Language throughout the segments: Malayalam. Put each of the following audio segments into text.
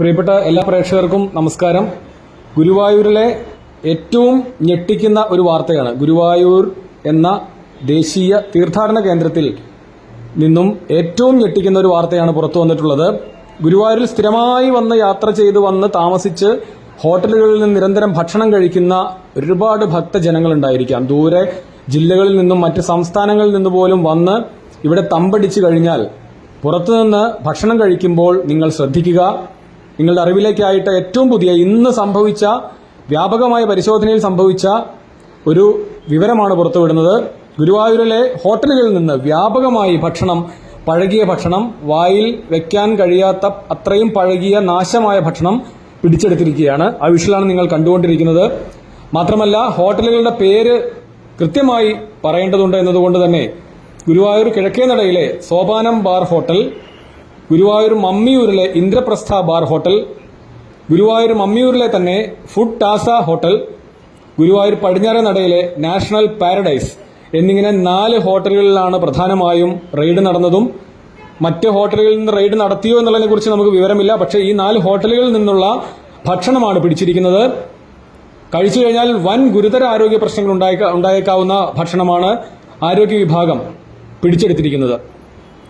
പ്രിയപ്പെട്ട എല്ലാ പ്രേക്ഷകർക്കും നമസ്കാരം. ഗുരുവായൂരിലെ ഏറ്റവും ഞെട്ടിക്കുന്ന ഒരു വാർത്തയാണ്. ഗുരുവായൂർ എന്ന ദേശീയ തീർത്ഥാടന കേന്ദ്രത്തിൽ നിന്നും ഏറ്റവും ഞെട്ടിക്കുന്ന ഒരു വാർത്തയാണ് പുറത്തു വന്നിട്ടുള്ളത്. ഗുരുവായൂരിൽ സ്ഥിരമായി വന്ന് യാത്ര ചെയ്ത് വന്ന് താമസിച്ച് ഹോട്ടലുകളിൽ നിന്ന് നിരന്തരം ഭക്ഷണം കഴിക്കുന്ന ഒരുപാട് ഭക്തജനങ്ങൾ ഉണ്ടായിരിക്കാം ദൂരെ ജില്ലകളിൽ നിന്നും മറ്റ് സംസ്ഥാനങ്ങളിൽ നിന്ന് പോലും വന്ന് ഇവിടെ തമ്പടിച്ചു കഴിഞ്ഞാൽ പുറത്തുനിന്ന് ഭക്ഷണം കഴിക്കുമ്പോൾ നിങ്ങൾ ശ്രദ്ധിക്കുക. നിങ്ങളുടെ അറിവിലേക്കായിട്ട് ഏറ്റവും പുതിയ ഇന്ന് സംഭവിച്ച വ്യാപകമായ പരിശോധനയിൽ സംഭവിച്ച ഒരു വിവരമാണ് പുറത്തുവിടുന്നത്. ഗുരുവായൂരിലെ ഹോട്ടലുകളിൽ നിന്ന് വ്യാപകമായി ഭക്ഷണം പഴകിയ ഭക്ഷണം വായിൽ വെക്കാൻ കഴിയാത്ത അത്രയും പഴകിയ നാശമായ ഭക്ഷണം പിടിച്ചെടുത്തിരിക്കുകയാണ്. ആ വിഷയമാണ് നിങ്ങൾ കണ്ടുകൊണ്ടിരിക്കുന്നത്. മാത്രമല്ല ഹോട്ടലുകളുടെ പേര് കൃത്യമായി പറയേണ്ടതുണ്ട് എന്നതുകൊണ്ട് തന്നെ ഗുരുവായൂർ കിഴക്കേനടയിലെ സോപാനം ബാർ ഹോട്ടൽ ഗുരുവായൂർ മമ്മിയൂരിലെ ഇന്ദ്രപ്രസ്ഥ ബാർ ഹോട്ടൽ ഗുരുവായൂർ മമ്മിയൂരിലെ തന്നെ ഫുഡ് ടാസ ഹോട്ടൽ ഗുരുവായൂർ പടിഞ്ഞാറേ നടയിലെ നാഷണൽ പാരഡൈസ് എന്നിങ്ങനെ നാല് ഹോട്ടലുകളിലാണ് പ്രധാനമായും റെയ്ഡ് നടന്നതും. മറ്റ് ഹോട്ടലുകളിൽ നിന്ന് റെയ്ഡ് നടത്തിയോ എന്നുള്ളതിനെ കുറിച്ച് നമുക്ക് വിവരമില്ല. പക്ഷേ ഈ നാല് ഹോട്ടലുകളിൽ നിന്നുള്ള ഭക്ഷണമാണ് പിടിച്ചിരിക്കുന്നത്. കഴിച്ചു കഴിഞ്ഞാൽ വൻ ഗുരുതര ആരോഗ്യ പ്രശ്നങ്ങൾ ഉണ്ടായേക്കാവുന്ന ഭക്ഷണമാണ് ആരോഗ്യ വിഭാഗം പിടിച്ചെടുത്തിരിക്കുന്നത്.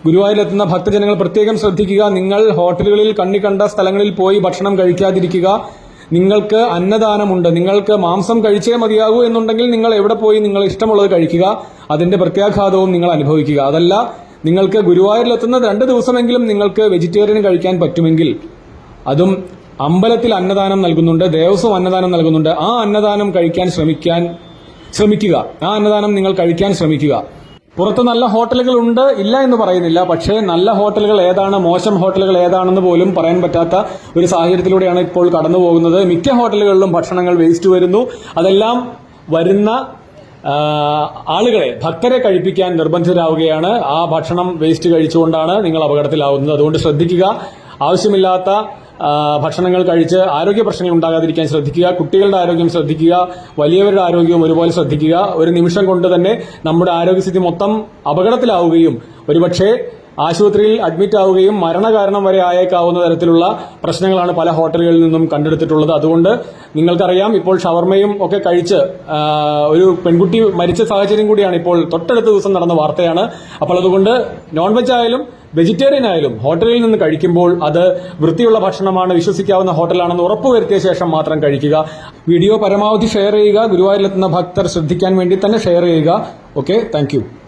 ഗുരുവായൂരിലെത്തുന്ന ഭക്തജനങ്ങൾ പ്രത്യേകം ശ്രദ്ധിക്കുക. നിങ്ങൾ ഹോട്ടലുകളിൽ കണ്ണി കണ്ട സ്ഥലങ്ങളിൽ പോയി ഭക്ഷണം കഴിക്കാതിരിക്കുക. നിങ്ങൾക്ക് അന്നദാനമുണ്ട്. നിങ്ങൾക്ക് മാംസം കഴിച്ചേ മതിയാകൂ എന്നുണ്ടെങ്കിൽ നിങ്ങൾ എവിടെ പോയി നിങ്ങൾ ഇഷ്ടമുള്ളത് കഴിക്കുക. അതിന്റെ പ്രത്യാഘാതവും നിങ്ങൾ അനുഭവിക്കുക. അതല്ല നിങ്ങൾക്ക് ഗുരുവായൂരിലെത്തുന്ന രണ്ട് ദിവസമെങ്കിലും നിങ്ങൾക്ക് വെജിറ്റേറിയൻ കഴിക്കാൻ പറ്റുമെങ്കിൽ അതും അമ്പലത്തിൽ അന്നദാനം നൽകുന്നുണ്ട് ദേവസ്വം അന്നദാനം നൽകുന്നുണ്ട്. ആ അന്നദാനം കഴിക്കാൻ ശ്രമിക്കാൻ ശ്രമിക്കുക. ആ അന്നദാനം നിങ്ങൾ കഴിക്കാൻ ശ്രമിക്കുക. പുറത്ത് നല്ല ഹോട്ടലുകൾ ഉണ്ട് ഇല്ല എന്ന് പറയുന്നില്ല. പക്ഷേ നല്ല ഹോട്ടലുകൾ ഏതാണ് മോശം ഹോട്ടലുകൾ ഏതാണെന്ന് പോലും പറയാൻ പറ്റാത്ത ഒരു സാഹചര്യത്തിലൂടെയാണ് ഇപ്പോൾ കടന്നു പോകുന്നത്. മിക്ക ഹോട്ടലുകളിലും ഭക്ഷണങ്ങൾ വേസ്റ്റ് വരുന്നു. അതെല്ലാം വരുന്ന ആളുകളെ ഭക്തരെ കഴിപ്പിക്കാൻ നിർബന്ധിതരാവുകയാണ്. ആ ഭക്ഷണം വേസ്റ്റ് കഴിച്ചുകൊണ്ടാണ് നിങ്ങൾ അപകടത്തിലാവുന്നത്. അതുകൊണ്ട് ശ്രദ്ധിക്കുക. ആവശ്യമില്ലാത്ത ഭക്ഷണങ്ങൾ കഴിച്ച് ആരോഗ്യ പ്രശ്നങ്ങൾ ഉണ്ടാകാതിരിക്കാൻ ശ്രദ്ധിക്കുക കുട്ടികളുടെ ആരോഗ്യം ശ്രദ്ധിക്കുക വലിയവരുടെ ആരോഗ്യവും ഒരുപോലെ ശ്രദ്ധിക്കുക. ഒരു നിമിഷം കൊണ്ട് തന്നെ നമ്മുടെ ആരോഗ്യസ്ഥിതി മൊത്തം അപകടത്തിലാവുകയും ഒരുപക്ഷെ ആശുപത്രിയിൽ അഡ്മിറ്റ് ആവുകയും മരണകാരണം വരെ ആയേക്കാവുന്ന തരത്തിലുള്ള പ്രശ്നങ്ങളാണ് പല ഹോട്ടലുകളിൽ നിന്നും കണ്ടെടുത്തിട്ടുള്ളത്. അതുകൊണ്ട് നിങ്ങൾക്കറിയാം ഇപ്പോൾ ഷവർമയും ഒക്കെ കഴിച്ച് ഒരു പെൺകുട്ടി മരിച്ച സാഹചര്യം കൂടിയാണ് ഇപ്പോൾ തൊട്ടടുത്ത ദിവസം നടന്ന വാർത്തയാണ്. അപ്പോൾ അതുകൊണ്ട് നോൺ വെജ് ആയാലും വെജിറ്റേറിയൻ ആയാലും ഹോട്ടലിൽ നിന്ന് കഴിക്കുമ്പോൾ അത് വൃത്തിയുള്ള ഭക്ഷണമാണ് വിശ്വസിക്കാവുന്ന ഹോട്ടലാണെന്ന് ഉറപ്പുവരുത്തിയ ശേഷം മാത്രം കഴിക്കുക. വീഡിയോ പരമാവധി ഷെയർ ചെയ്യുക. ഗുരുവായൂരിലെത്തുന്ന ഭക്തർ ശ്രദ്ധിക്കാൻ വേണ്ടി തന്നെ ഷെയർ ചെയ്യുക. Okay thank